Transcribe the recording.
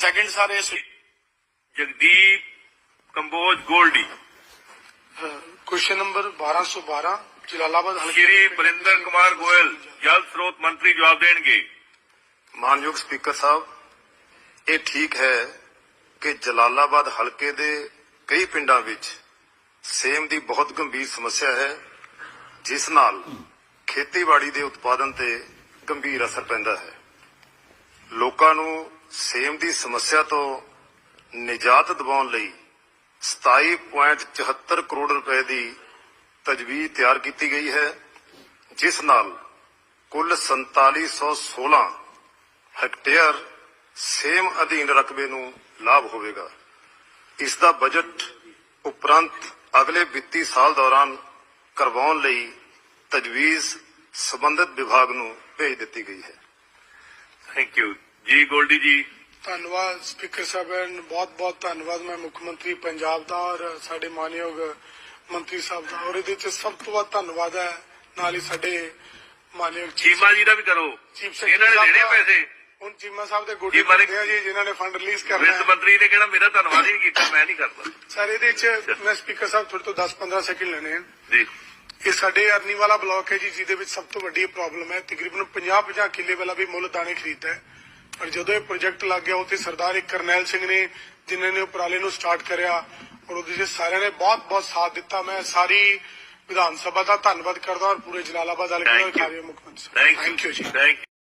Second sir ਇਸ Jagdeep Kamboj Goldy. Question number 1212 Jalalabad ਹਲਕੇ ਸ਼੍ਰੀ ਬਰਿੰਦਰ ਕੁਮਾਰ ਗੋਇਲ ਜਲ ਸਰੋਤ ਮੰਤਰੀ ਜਵਾਬ ਦੇਣਗੇ। ਮਾਨਯੋਗ ਸਪੀਕਰ ਸਾਹਿਬ ਇਹ ਠੀਕ ਹੈ ਕਿ ਜਲਾਲਾਬਾਦ ਹਲਕੇ ਦੇ ਕਈ ਪਿੰਡਾਂ ਵਿੱਚ ਸੇਮ ਦੀ ਬਹੁਤ ਗੰਭੀਰ ਸਮੱਸਿਆ ਹੈ ਜਿਸ ਨਾਲ ਖੇਤੀਬਾੜੀ ਦੇ ਉਤਪਾਦਨ ਤੇ ਗੰਭੀਰ ਅਸਰ ਪੈਂਦਾ ਹੈ। ਲੋਕਾਂ ਨੂੰ ਸੇਮ ਦੀ ਸਮੱਸਿਆ ਤੋਂ ਨਿਜਾਤ ਦਿਵਾਉਣ ਲਈ 27.74 ਕਰੋੜ ਰੁਪਏ ਦੀ ਤਜਵੀਜ਼ ਤਿਆਰ ਕੀਤੀ ਗਈ ਹੈ, ਜਿਸ ਨਾਲ ਕੁੱਲ 4716 ਹੈਕਟੇਅਰ ਸੇਮ ਅਧੀਨ ਰਕਬੇ ਨੂੰ ਲਾਭ ਹੋਵੇਗਾ। ਇਸ ਦਾ ਬਜਟ ਉਪਰੰਤ ਅਗਲੇ ਵਿੱਤੀ ਸਾਲ ਦੌਰਾਨ ਕਰਵਾਉਣ ਲਈ ਤਜਵੀਜ਼ ਸਬੰਧਤ ਵਿਭਾਗ ਨੂੰ ਭੇਜ ਦਿੱਤੀ ਗਈ ਹੈ। ਥੈਂਕ ਯੂ ਜੀ ਗੋਲਡੀ ਜੀ ਧੰਨਵਾਦ ਸਪੀਕਰ ਸਾਹਿਬ ਬਹੁਤ ਬਹੁਤ ਧੰਨਵਾਦ ਮੈਂ ਮੁੱਖ ਮੰਤਰੀ ਪੰਜਾਬ ਦਾ ਔਰ ਸਾਡੇ ਮਾਨਯੋਗ ਮੰਤਰੀ ਸਾਹਿਬ ਦਾ ਔਰ ਇਹਦੇ ਚ ਸਭ ਤੋਂ ਵੱਧ ਧੰਨਵਾਦ ਹੈ ਨਾਲ ਹੀ ਸਾਡੇ ਮਾਨਯੋਗ ਚੀਮਾ ਜੀ ਦਾ ਵੀ ਕਰੋ। ਇਹਨਾਂ ਨੇ ਦੇਣੇ ਪੈਸੇ। ਹੁਣ ਚੀਮਾ ਸਾਹਿਬ ਦੇ ਗੋਡੇ ਕਰਦੇ ਆ ਜੀ ਜਿਨ੍ਹਾਂ ਨੇ ਫੰਡ ਰਿਲੀਜ਼ ਕਰਨਾ ਹੈ। ਮੰਤਰੀ ਨੇ ਕਿਹੜਾ ਮੇਰਾ ਧੰਨਵਾਦ ਹੀ ਨਹੀਂ ਕੀਤਾ ਮੈਂ ਨਹੀਂ ਕਰਦਾ। ਸਰ ਇਹਦੇ ਚ ਮੈਂ ਸਪੀਕਰ ਸਾਹਿਬ ਤੁਹਾਡੇ ਤੋਂ 10-15 ਸੈਕਿੰਡ ਲੈਣੇ ਹਨ ਜੀ। ਇਹ ਸਾਡੇ ਅਰਨੀ ਵਾਲਾ ਬਲਾਕ ਹੈ ਜੀ ਜਿਹਦੇ ਵਿੱਚ ਸਭ ਤੋਂ ਵੱਡੀ ਪ੍ਰੋਬਲਮ ਹੈ। ਤਕਰੀਬਨ 50-50 ਕਿੱਲੇ ਵਾਲਾ ਵੀ ਮੁੱਲ ਦਾਣੇ ਖਰੀਦਦਾ ਹੈ। ਪਰ ਜਦੋਂ ਇਹ ਪ੍ਰੋਜੈਕਟ ਲੱਗ ਗਿਆ ਉੱਥੇ ਸਰਦਾਰ ਇੱਕ ਕਰਨੈਲ ਸਿੰਘ ਨੇ ਜਿਨ੍ਹਾਂ ਨੇ ਉਪਰਾਲੇ ਨੂੰ ਸਟਾਰਟ ਕਰਿਆ ਔਰ ਉਹਦੇ 'ਚ ਸਾਰਿਆਂ ਨੇ ਬਹੁਤ ਬਹੁਤ ਸਾਥ ਦਿੱਤਾ। ਮੈਂ ਸਾਰੀ ਵਿਧਾਨ ਸਭਾ ਦਾ ਧੰਨਵਾਦ ਕਰਦਾ ਔਰ ਪੂਰੇ ਜਲਾਲਾਬਾਦ ਹਲਕੇ ਦਾ. ਕਾਰਜ ਮੁੱਖ ਮੰਤਰੀ ਥੈਂਕ ਯੂ ਜੀ। ਥੈਂਕ